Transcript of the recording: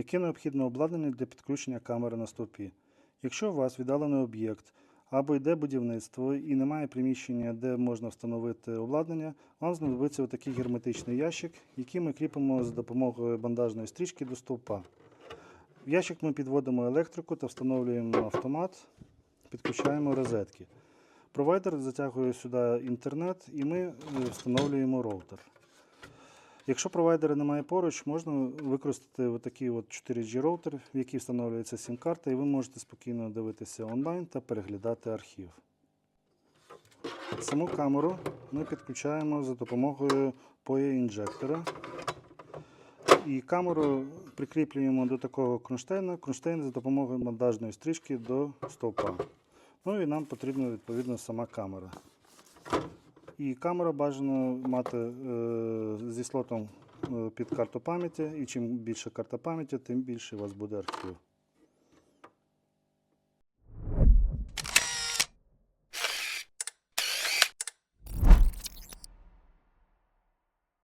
Яке необхідне обладнання для підключення камери на стовпі? Якщо у вас віддалений об'єкт або йде будівництво і немає приміщення, де можна встановити обладнання, вам знадобиться отакий герметичний ящик, який ми кріпимо за допомогою бандажної стрічки до стовпа. В ящик ми підводимо електрику та встановлюємо автомат, підключаємо розетки. Провайдер затягує сюди інтернет і ми е, встановлюємо роутер. Якщо провайдера немає поруч, можна використати отакий от 4G роутер, в який встановлюється сім-карта, і ви можете спокійно дивитися онлайн та переглядати архів. Саму камеру ми підключаємо за допомогою поє-інжектора. І камеру прикріплюємо до такого кронштейна. Кронштейн за допомогою монтажної стрічки до стовпа. Ну і нам потрібна відповідно сама камера. І камера бажано мати е, зі слотом е, під карту пам'яті. І чим більше карта пам'яті, тим більше у вас буде архів.